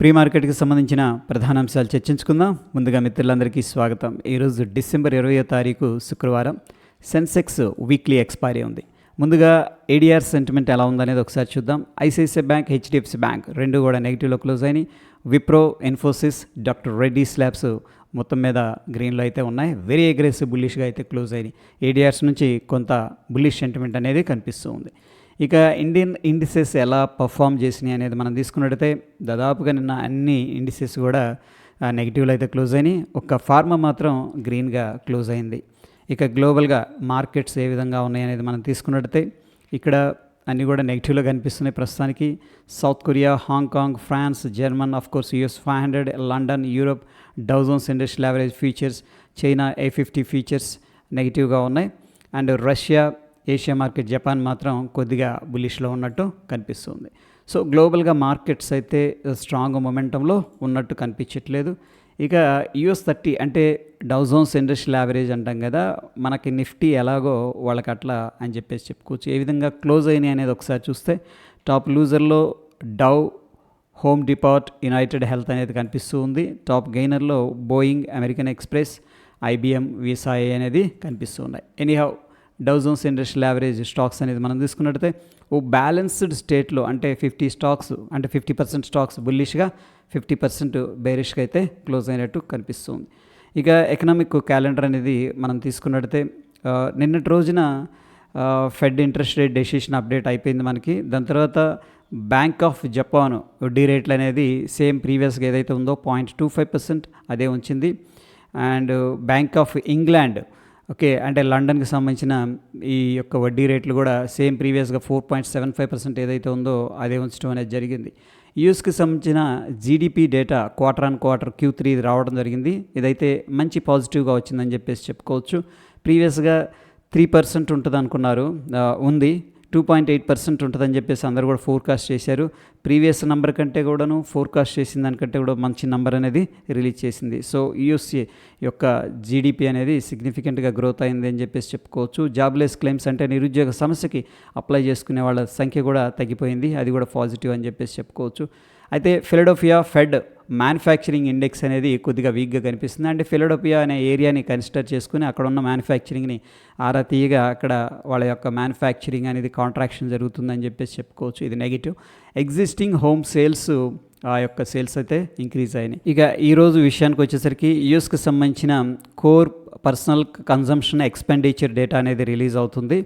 Pre మార్కెట్కి సంబంధించిన ప్రధాన అంశాలు చర్చించుకుందాం. ముందుగా మిత్రులందరికీ స్వాగతం. ఈరోజు డిసెంబర్ ఇరవయో తారీఖు శుక్రవారం. సెన్సెక్స్ వీక్లీ ఎక్స్పైరీ ఉంది. ముందుగా ఏడిఆర్ సెంటిమెంట్ ఎలా ఉందనేది ఒకసారి చూద్దాం. ఐసిఐసిఐ బ్యాంక్ హెచ్డిఎఫ్సి బ్యాంక్ రెండు కూడా నెగిటివ్లో క్లోజ్ అయినాయి. Wipro Infosys doctor Reddy labs మొత్తం మీద గ్రీన్లో అయితే ఉన్నాయి. వెరీ అగ్రెసివ్ బుల్లిష్గా అయితే క్లోజ్ అయినాయి. ఏడిఆర్స్ నుంచి కొంత బుల్లిష్ సెంటిమెంట్ అనేది కనిపిస్తూ ఉంది. ఇక ఇండియన్ ఇండిసెస్ ఎలా పర్ఫామ్ చేసినాయి అనేది మనం తీసుకున్నట్టయితే దాదాపుగా నిన్న అన్ని ఇండిసెస్ కూడా నెగిటివ్లో అయితే క్లోజ్ అయినాయి. ఒక్క ఫార్మా మాత్రం గ్రీన్గా క్లోజ్ అయింది. ఇక గ్లోబల్గా మార్కెట్స్ ఏ విధంగా ఉన్నాయి అనేది మనం తీసుకున్నట్టయితే ఇక్కడ అన్నీ కూడా నెగిటివ్లో కనిపిస్తున్నాయి ప్రస్తుతానికి. South Korea Hong Kong France German of course US five hundred London Europe Dow Jones industrial average features China A fifty features నెగిటివ్గా ఉన్నాయి. And Russia Asia market Japan మాత్రం కొద్దిగా బులిష్లో ఉన్నట్టు కనిపిస్తుంది. సో గ్లోబల్గా మార్కెట్స్ అయితే స్ట్రాంగ్ మొమెంటంలో ఉన్నట్టు కనిపించట్లేదు. ఇక యుఎస్ థర్టీ అంటే డౌజోన్స్ ఇండస్ట్రియల్ యావరేజ్ అంటాం కదా మనకి నిఫ్టీ ఎలాగో వాళ్ళకి అట్లా అని చెప్పేసి చెప్పుకోవచ్చు. ఏ విధంగా క్లోజ్ అయినాయి అనేది ఒకసారి చూస్తే top లూజర్లో Dow Home Depot United Health అనేది కనిపిస్తూ ఉంది. టాప్ గెయినర్లో బోయింగ్ అమెరికన్ ఎక్స్ప్రెస్ ఐబిఎం వీసాఏ అనేది కనిపిస్తూ ఉన్నాయి. Anyhow Dow Jones industrial average stocks అనేది మనం తీసుకున్నట్టయితే ఓ బ్యాలెన్స్డ్ స్టేట్లో అంటే ఫిఫ్టీ స్టాక్స్ అంటే ఫిఫ్టీ పర్సెంట్ స్టాక్స్ బుల్లిష్గా ఫిఫ్టీ పర్సెంట్ బేరిష్గా అయితే క్లోజ్ అయినట్టు కనిపిస్తుంది. ఇక ఎకనామిక్ క్యాలెండర్ అనేది మనం తీసుకున్నట్టయితే నిన్నటి రోజున Fed interest rate decision update అయిపోయింది మనకి. దాని తర్వాత బ్యాంక్ ఆఫ్ జపాన్ వడ్డీ రేట్లు అనేది సేమ్ ప్రీవియస్గా ఏదైతే ఉందో పాయింట్ టూ ఫైవ్ పర్సెంట్ అదే ఉంచింది. And Bank of England okay అంటే లండన్కి సంబంధించిన ఈ యొక్క వడ్డీ రేట్లు కూడా సేమ్ ప్రీవియస్గా four point seven five percent ఏదైతే ఉందో అదే ఉంచడం అనేది జరిగింది. యూఎస్కి సంబంధించిన GDP data quarter on quarter Q three రావడం జరిగింది. ఇదైతే మంచి పాజిటివ్గా వచ్చిందని చెప్పేసి చెప్పుకోవచ్చు. ప్రీవియస్గా త్రీ పర్సెంట్ ఉంటుంది అనుకున్నారు ఉంది. టూ పాయింట్ ఎయిట్ పర్సెంట్ ఉంటుందని చెప్పేసి అందరూ కూడా ఫోర్కాస్ట్ చేశారు. ప్రీవియస్ నెంబర్ కంటే కూడాను ఫోర్కాస్ట్ చేసిన దానికంటే కూడా మంచి నెంబర్ అనేది రిలీజ్ చేసింది. సో యూఎస్ఏ యొక్క జీడిపి అనేది సిగ్నిఫికెంట్గా గ్రోత్ అయింది అని చెప్పేసి చెప్పుకోవచ్చు. జాబ్లెస్ క్లెయిమ్స్ అంటే నిరుద్యోగ సమస్యకి అప్లై చేసుకునే వాళ్ళ సంఖ్య కూడా తగ్గిపోయింది. అది కూడా పాజిటివ్ అని చెప్పేసి చెప్పుకోవచ్చు. అయితే ఫిలడోఫియా ఫెడ్ మ్యానుఫ్యాక్చరింగ్ ఇండెక్స్ అనేది కొద్దిగా వీక్గా కనిపిస్తుంది. అంటే ఫిలడోపియా అనే ఏరియాని కన్సిడర్ చేసుకుని అక్కడ ఉన్న మ్యానుఫ్యాక్చరింగ్ని ఆరా తీయగా అక్కడ వాళ్ళ యొక్క మ్యానుఫ్యాక్చరింగ్ అనేది కాంట్రాక్షన్ జరుగుతుందని చెప్పేసి చెప్పుకోవచ్చు. ఇది నెగిటివ్ ఎగ్జిస్టింగ్ హోమ్ సేల్స్ ఆ యొక్క సేల్స్ అయితే ఇంక్రీజ్ అయినాయి. ఇక ఈరోజు విషయానికి వచ్చేసరికి యూఎస్కి సంబంధించిన core personal consumption expenditure data అనేది రిలీజ్ అవుతుంది.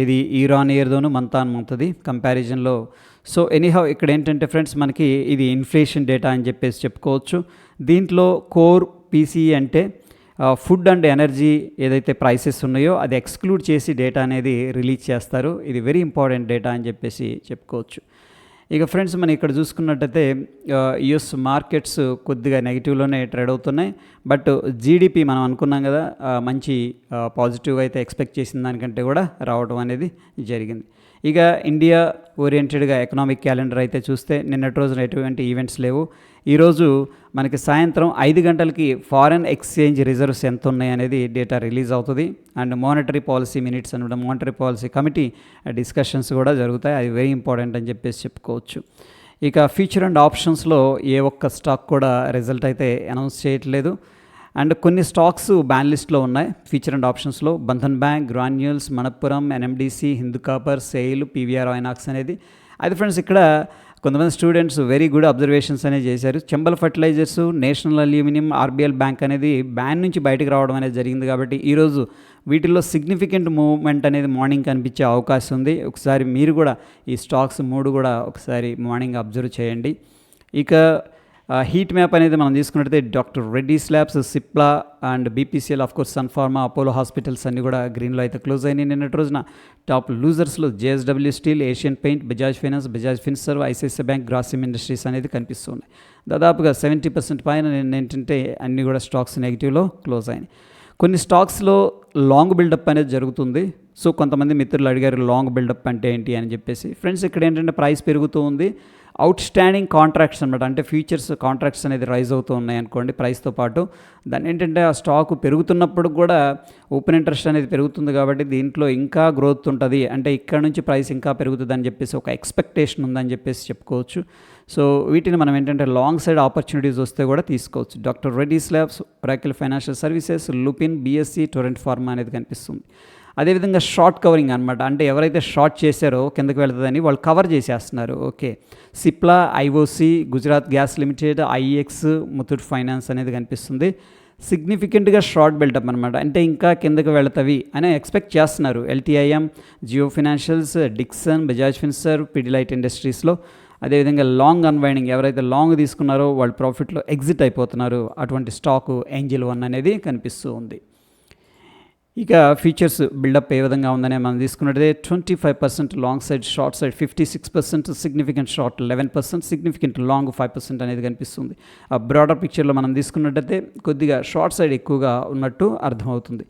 ఇది ఇయర్ ఆన్ ఇయర్తోనూ మంత్ ఆన్ మంత్ది కంపారిజన్లో. సో ఎనీహౌ ఇక్కడ ఏంటంటే ఫ్రెండ్స్ మనకి ఇది ఇన్ఫ్లేషన్ డేటా అని చెప్పేసి చెప్పుకోవచ్చు. దీంట్లో కోర్ పీసీ అంటే ఫుడ్ అండ్ ఎనర్జీ ఏదైతే ప్రైసెస్ ఉన్నాయో అది ఎక్స్క్లూడ్ చేసి డేటా అనేది రిలీజ్ చేస్తారు. ఇది వెరీ ఇంపార్టెంట్ డేటా అని చెప్పేసి చెప్పుకోవచ్చు. ఇక ఫ్రెండ్స్ మనం ఇక్కడ చూసుకున్నట్టయితే యుఎస్ మార్కెట్స్ కొద్దిగా నెగిటివ్లోనే ట్రేడ్ అవుతున్నాయి. బట్ జీడిపి మనం అనుకున్నాం కదా మంచి పాజిటివ్ అయితే ఎక్స్పెక్ట్ చేసిన దానికంటే కూడా రావడం అనేది జరిగింది. ఇక ఇండియా ఓరియంటెడ్గా ఎకనామిక్ క్యాలెండర్ అయితే చూస్తే నిన్నటి రోజున ఎటువంటి ఈవెంట్స్ లేవు. ఈరోజు మనకి సాయంత్రం ఐదు గంటలకి ఫారెన్ ఎక్స్చేంజ్ రిజర్వ్స్ ఎంత ఉన్నాయి అనేది డేటా రిలీజ్ అవుతుంది. అండ్ మానిటరీ పాలసీ మినిట్స్ అనమాట మానిటరీ పాలసీ కమిటీ డిస్కషన్స్ కూడా జరుగుతాయి. అది వెరీ ఇంపార్టెంట్ అని చెప్పేసి చెప్పుకోవచ్చు. ఇక ఫ్యూచర్ అండ్ ఆప్షన్స్లో ఏ ఒక్క స్టాక్ కూడా రిజల్ట్ అయితే అనౌన్స్ చేయట్లేదు. అండ్ కొన్ని స్టాక్స్ బ్యాన్ లిస్ట్లో ఉన్నాయి. ఫీచర్ అండ్ ఆప్షన్స్లో Bandhan bank Granules Manappuram NMDC Hindu copper SAIL PVR INOX అనేది. అది ఫ్రెండ్స్ ఇక్కడ కొంతమంది స్టూడెంట్స్ వెరీ గుడ్ అబ్జర్వేషన్స్ అనేది చేశారు. Chambal fertilisers national aluminium RBL bank అనేది బ్యాన్ నుంచి బయటకు రావడం అనేది జరిగింది కాబట్టి ఈరోజు వీటిల్లో సిగ్నిఫికెంట్ మూవ్మెంట్ అనేది మార్నింగ్ కనిపించే అవకాశం ఉంది. ఒకసారి మీరు కూడా ఈ స్టాక్స్ మూడు కూడా ఒకసారి మార్నింగ్ అబ్జర్వ్ చేయండి. ఇక హీట్ మ్యాప్ అనేది మనం తీసుకున్నట్టయితే doctor Reddy labs Cipla and BPCL of course Sun Pharma Apollo hospitals అన్నీ కూడా గ్రీన్లో అయితే క్లోజ్ అయినాయి. నిన్నటి రోజున top లూజర్స్లో JSW steel Asian paint Bajaj finance Bajaj Finserv ICICI bank Grasim industries అనేది కనిపిస్తున్నాయి. దాదాపుగా సెవెంటీ పర్సెంట్ పైన నిన్న ఏంటంటే అన్నీ కూడా స్టాక్స్ నెగిటివ్లో క్లోజ్ అయినాయి. కొన్ని స్టాక్స్లో లాంగ్ బిల్డప్ అనేది జరుగుతుంది. సో కొంతమంది మిత్రులు అడిగారు లాంగ్ బిల్డప్ అంటే ఏంటి? అని చెప్పేసి. ఫ్రెండ్స్ ఇక్కడ ఏంటంటే ప్రైస్ పెరుగుతూ ఉంది. అవుట్ స్టాండింగ్ కాంట్రాక్ట్స్ అనమాట అంటే ఫ్యూచర్స్ కాంట్రాక్ట్స్ అనేది రైజ్ అవుతూ ఉన్నాయి అనుకోండి ప్రైస్తో పాటు. దాని ఏంటంటే ఆ స్టాక్ పెరుగుతున్నప్పుడు కూడా ఓపెన్ ఇంట్రెస్ట్ అనేది పెరుగుతుంది కాబట్టి దీంట్లో ఇంకా గ్రోత్ ఉంటుంది. అంటే ఇక్కడ నుంచి ప్రైస్ ఇంకా పెరుగుతుంది అని చెప్పేసి ఒక ఎక్స్పెక్టేషన్ ఉందని చెప్పేసి చెప్పుకోవచ్చు. సో వీటిని మనం ఏంటంటే లాంగ్ సైడ్ ఆపర్చునిటీస్ వస్తే కూడా తీసుకోవచ్చు. డాక్టర్ రెడ్డి స్లాబ్స్ రాకిల్ financial services Lupin BSc Torrent pharma అనేది కనిపిస్తుంది. అదేవిధంగా షార్ట్ కవరింగ్ అనమాట అంటే ఎవరైతే షార్ట్ చేశారో కిందకి వెళ్తుందని వాళ్ళు కవర్ చేసేస్తున్నారు. Okay. Cipla IOC Gujarat gas limited IEX Muthoot finance అనేది కనిపిస్తుంది. సిగ్నిఫికెంట్గా షార్ట్ బిల్డప్ అనమాట అంటే ఇంకా కిందకి వెళతవి అని ఎక్స్పెక్ట్ చేస్తున్నారు. LTIM Jio financials Dixon Bajaj Finserv Pidilite ఇండస్ట్రీస్లో. అదేవిధంగా లాంగ్ అన్వైండింగ్ ఎవరైతే లాంగ్ తీసుకున్నారో వాళ్ళు ప్రాఫిట్లో ఎగ్జిట్ అయిపోతున్నారు. అటువంటి స్టాకు ఏంజిల్ వన్ అనేది కనిపిస్తూ ఉంది. ఇక ఫీచర్స్ బిల్డప్ ఏ విధంగా ఉందని మనం తీసుకున్నట్లయితే twenty five percent long side short side fifty six percent significant short eleven percent significant long five percent అనేది కనిపిస్తుంది. ఆ బ్రాడర్ పిక్చర్లో మనం తీసుకున్నట్టయితే కొద్దిగా షార్ట్ సైడ్ ఎక్కువగా ఉన్నట్టు అర్థమవుతుంది.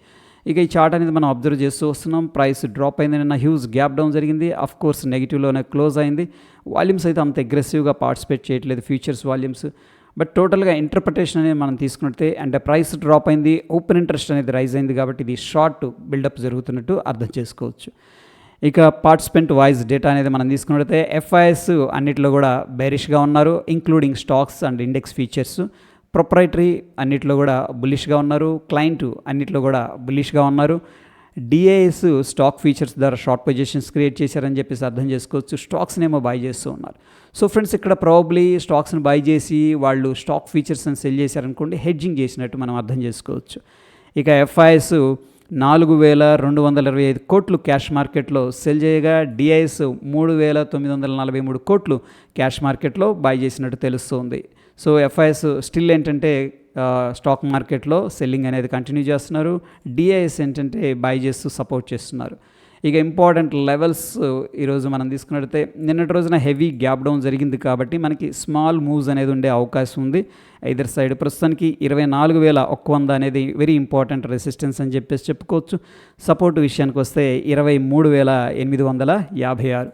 ఇక ఈ చార్ట్ అనేది మనం అబ్జర్వ్ చేస్తూ వస్తున్నాం. ప్రైస్ డ్రాప్ అయింది నిన్న హ్యూజ్ గ్యాప్ డౌన్ జరిగింది. అఫ్ కోర్స్ నెగిటివ్లోనే క్లోజ్ అయింది. వాల్యూమ్స్ అయితే అంత అగ్రెసివ్గా పార్టిసిపేట్ చేయట్లేదు. ఫ్యూచర్స్ వాల్యూమ్స్ బట్ టోటల్గా ఇంటర్ప్రిటేషన్ అనేది మనం తీసుకున్నట్టే అంటే ప్రైస్ డ్రాప్ అయింది ఓపెన్ ఇంట్రెస్ట్ అనేది రైజ్ అయింది కాబట్టి ఇది షార్ట్ బిల్డప్ జరుగుతున్నట్టు అర్థం చేసుకోవచ్చు. ఇక పార్టిసిపెంట్ వాయిస్ డేటా అనేది మనం తీసుకున్నట్లయితే ఎఫ్ఐఎస్ అన్నిట్లో కూడా బేరిష్గా ఉన్నారు including stocks and index futures. Proprietary అన్నిట్లో కూడా బులిష్గా ఉన్నారు క్లయింట్ అన్నిట్లో కూడా బులిష్గా ఉన్నారు. డిఐఎస్ స్టాక్ ఫీచర్స్ ద్వారా షార్ట్ పొజిషన్స్ క్రియేట్ చేశారని చెప్పేసి అర్థం చేసుకోవచ్చు. స్టాక్స్ని ఏమో బై చేస్తూ ఉన్నారు. సో ఫ్రెండ్స్ ఇక్కడ ప్రాబ్లీ స్టాక్స్ని బై చేసి వాళ్ళు స్టాక్ ఫీచర్స్ని సెల్ చేశారనుకోండి హెడ్జింగ్ చేసినట్టు మనం అర్థం చేసుకోవచ్చు. ఇక ఎఫ్ఐఎస్ నాలుగు వేల రెండు వందల ఇరవై ఐదు కోట్లు క్యాష్ మార్కెట్లో సెల్ చేయగా డిఐఎస్ మూడు వేల తొమ్మిది వందల నలభై మూడు కోట్లు క్యాష్ మార్కెట్లో బై చేసినట్టు తెలుస్తుంది. సో ఎఫ్ఐఎస్ స్టిల్ ఏంటంటే స్టాక్ మార్కెట్లో సెల్లింగ్ అనేది కంటిన్యూ చేస్తున్నారు. డిఐఎస్ ఏంటంటే బై చేస్తూ సపోర్ట్ చేస్తున్నారు. ఇక ఇంపార్టెంట్ లెవెల్స్ ఈరోజు మనం తీసుకున్నట్టయితే నిన్నటి రోజున హెవీ గ్యాప్ డౌన్ జరిగింది కాబట్టి మనకి స్మాల్ మూవ్స్ అనేది ఉండే అవకాశం ఉంది. ఇదర్ సైడ్ ప్రస్తుతానికి ఇరవై నాలుగు వేల ఒక్క వంద అనేది వెరీ ఇంపార్టెంట్ రెసిస్టెన్స్ అని చెప్పేసి చెప్పుకోవచ్చు. సపోర్ట్ విషయానికి వస్తే ఇరవై మూడు వేల ఎనిమిది వందల యాభై ఆరు.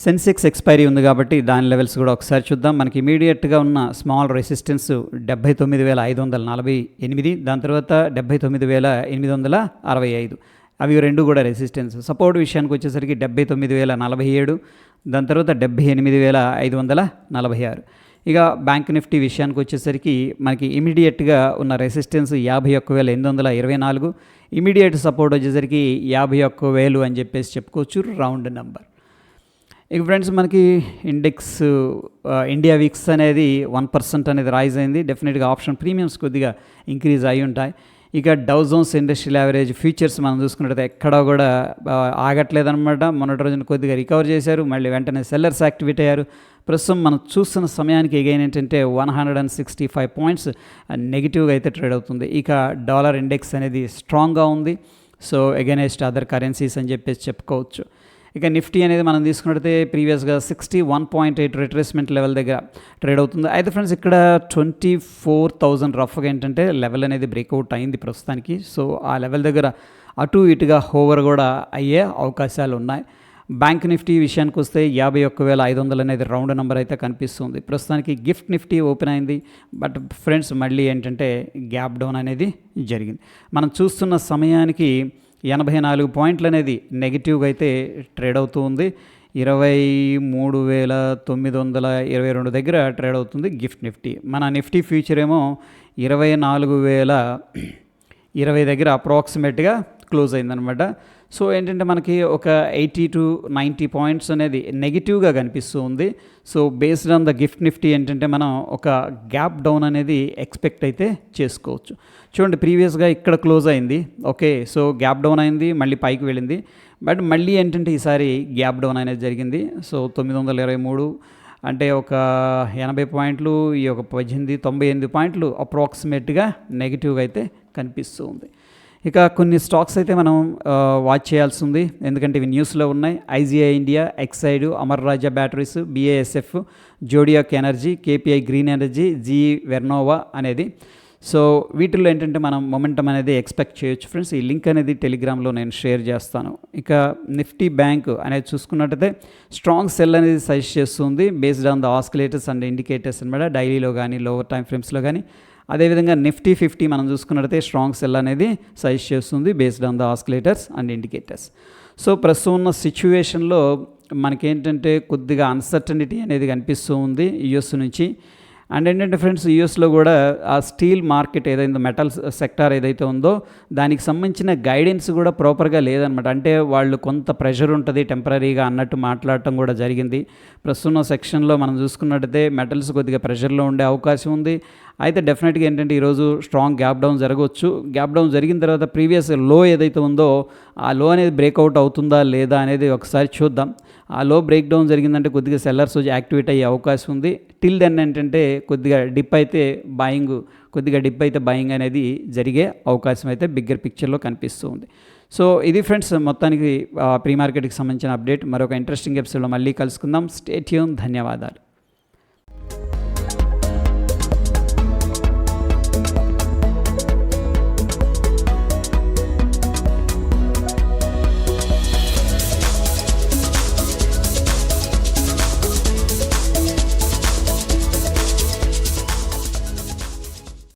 సెన్సెక్స్ ఎక్స్పైరీ ఉంది కాబట్టి దాని లెవెల్స్ కూడా ఒకసారి చూద్దాం. మనకి ఇమీడియట్గా ఉన్న స్మాల్ రెసిస్టెన్స్ డెబ్బై తొమ్మిది వేల ఐదు వందల నలభై ఎనిమిది. దాని తర్వాత డెబ్బై తొమ్మిది వేల ఎనిమిది వందల అరవై ఐదు. అవి రెండు కూడా రెసిస్టెన్స్ సపోర్ట్ విషయానికి వచ్చేసరికి డెబ్బై తొమ్మిది వేల నలభై ఏడు. దాని తర్వాత డెబ్బై ఎనిమిది వేల ఐదు వందల నలభై ఆరు. ఇక బ్యాంక్ నిఫ్టీ విషయానికి వచ్చేసరికి మనకి ఇమీడియట్గా ఉన్న రెసిస్టెన్స్ యాభై ఒక్క వేల ఎనిమిది వందల ఇరవై నాలుగు. ఇమీడియట్ సపోర్ట్ వచ్చేసరికి యాభై ఒక్క వేలు అని చెప్పేసి చెప్పుకోవచ్చు. రౌండ్ నెంబర్ ఇక ఫ్రెండ్స్ మనకి ఇండెక్స్ ఇండియా వీక్స్ అనేది వన్ పర్సెంట్ అనేది రైజ్ అయింది. డెఫినెట్గా ఆప్షన్ ప్రీమియమ్స్ కొద్దిగా ఇంక్రీజ్ అయి ఉంటాయి. ఇక డౌజోన్స్ ఇండస్ట్రియల్ యావరేజ్ ఫ్యూచర్స్ మనం చూసుకున్నట్టయితే ఎక్కడా కూడా ఆగట్లేదన్నమాట. మొన్నటి రోజున కొద్దిగా రికవర్ చేశారు. మళ్ళీ వెంటనే సెల్లర్స్ యాక్టివేట్ అయ్యారు. ప్రస్తుతం మనం చూస్తున్న సమయానికి ఎగైన్ ఏంటంటే one hundred and sixty five points నెగిటివ్గా అయితే ట్రేడ్ అవుతుంది. ఇక డాలర్ ఇండెక్స్ అనేది స్ట్రాంగ్గా ఉంది. సో ఎగెనెస్ట్ అదర్ కరెన్సీస్ అని చెప్పేసి చెప్పుకోవచ్చు. ఇక నిఫ్టీ అనేది మనం తీసుకున్నట్టయితే ప్రీవియస్గా sixty one point eight retracement level దగ్గర ట్రేడ్ అవుతుంది. అయితే ఫ్రెండ్స్ ఇక్కడ ట్వంటీ ఫోర్ థౌజండ్ రఫ్గా ఏంటంటే లెవెల్ అనేది బ్రేక్అవుట్ అయింది ప్రస్తుతానికి. సో ఆ లెవెల్ దగ్గర అటు ఇటుగా హోవర్ కూడా అయ్యే అవకాశాలు ఉన్నాయి. బ్యాంక్ నిఫ్టీ విషయానికి వస్తే యాభై ఒక్క వేల ఐదు వందలు అనేది రౌండ్ నెంబర్ అయితే కనిపిస్తుంది. ప్రస్తుతానికి గిఫ్ట్ నిఫ్టీ ఓపెన్ అయింది. బట్ ఫ్రెండ్స్ మళ్ళీ ఏంటంటే గ్యాప్ డౌన్ అనేది జరిగింది. మనం చూస్తున్న సమయానికి ఎనభై నాలుగు పాయింట్లు అనేది నెగిటివ్గా అయితే ట్రేడ్ అవుతూ ఉంది. ఇరవై మూడు వేల తొమ్మిది వందల ఇరవై రెండు దగ్గర ట్రేడ్ అవుతుంది గిఫ్ట్ నిఫ్టీ. మన నిఫ్టీ ఫ్యూచర్ ఏమో ఇరవై నాలుగు వేల ఇరవై దగ్గర అప్రాక్సిమేట్గా క్లోజ్ అయిందనమాట. సో ఏంటంటే మనకి ఒక ఎయిటీ టు నైంటీ పాయింట్స్ అనేది నెగిటివ్గా కనిపిస్తూ ఉంది. So based on the GIFT Nifty ఏంటంటే మనం ఒక గ్యాప్ డౌన్ అనేది ఎక్స్పెక్ట్ అయితే చేసుకోవచ్చు. చూడండి ప్రీవియస్గా ఇక్కడ క్లోజ్ అయింది. ఓకే సో గ్యాప్ డౌన్ అయింది మళ్ళీ పైకి వెళ్ళింది. బట్ మళ్ళీ ఏంటంటే ఈసారి గ్యాప్ డౌన్ అనేది జరిగింది. సో తొమ్మిది వందల ఇరవై మూడు అంటే ఒక ఎనభై పాయింట్లు ఈ ఒక పద్దెనిమిది తొంభై ఎనిమిది పాయింట్లు అప్రాక్సిమేట్గా నెగిటివ్గా అయితే కనిపిస్తూ ఉంది. ఇక కొన్ని స్టాక్స్ అయితే మనం వాచ్ చేయాల్సి ఉంది. ఎందుకంటే ఇవి న్యూస్లో ఉన్నాయి. IGI India Exide Amara Raja batteries BASF Zodiac energy KPI green energy GE Vernova అనేది. సో వీటిల్లో ఏంటంటే మనం మొమెంటం అనేది ఎక్స్పెక్ట్ చేయొచ్చు ఫ్రెండ్స్. ఈ లింక్ అనేది టెలిగ్రామ్లో నేను షేర్ చేస్తాను. ఇక నిఫ్టీ బ్యాంక్ అనేది చూసుకున్నట్టయితే స్ట్రాంగ్ సెల్ అనేది సజెస్ట్ చేస్తుంది. Based on the oscillators and indicators అనమాట డైలీలో కానీ లోవర్ టైం ఫ్రేమ్స్లో కానీ. అదేవిధంగా నిఫ్టీ ఫిఫ్టీ మనం చూసుకున్నట్టయితే స్ట్రాంగ్ సెల్ అనేది సజెస్ట్ చేస్తుంది based on the oscillators and indicators so ప్రస్తుతం ఉన్న సిచ్యువేషన్లో మనకేంటంటే కొద్దిగా అన్సర్టనిటీ అనేది కనిపిస్తూ ఉంది యుఎస్ నుంచి. అండ్ ఏంటంటే ఫ్రెండ్స్ యూఎస్లో కూడా ఆ స్టీల్ మార్కెట్ ఏదైతే మెటల్స్ సెక్టార్ ఏదైతే ఉందో దానికి సంబంధించిన గైడెన్స్ కూడా ప్రాపర్గా లేదనమాట. అంటే వాళ్ళు కొంత ప్రెషర్ ఉంటుంది టెంపరీగా అన్నట్టు మాట్లాడటం కూడా జరిగింది. ప్రస్తుతం సెక్షన్లో మనం చూసుకున్నట్టయితే మెటల్స్ కొద్దిగా ప్రెషర్లో ఉండే అవకాశం ఉంది. అయితే డెఫినెట్గా ఏంటంటే ఈరోజు స్ట్రాంగ్ గ్యాప్ డౌన్ జరగవచ్చు. గ్యాప్ డౌన్ జరిగిన తర్వాత ప్రీవియస్లో ఏదైతే ఉందో ఆ లో అనేది బ్రేక్అవుట్ అవుతుందా లేదా అనేది ఒకసారి చూద్దాం. ఆ లో బ్రేక్ డౌన్ జరిగిందంటే కొద్దిగా సెల్లర్స్ వచ్చి యాక్టివేట్ అయ్యే అవకాశం ఉంది. టిల్ దెన్ ఏంటంటే కొద్దిగా డిప్ అయితే బాయింగ్ కొద్దిగా డిప్ అయితే బాయింగ్ అనేది జరిగే అవకాశం అయితే బిగ్గర్ పిక్చర్లో కనిపిస్తూ ఉంది. సో ఇది ఫ్రెండ్స్ మొత్తానికి ప్రీ మార్కెట్కి సంబంధించిన అప్డేట్ మరొక ఇంట్రెస్టింగ్ ఎపిసోడ్లో మళ్ళీ కలుసుకుందాం. స్టేట్యూన్ ధన్యవాదాలు.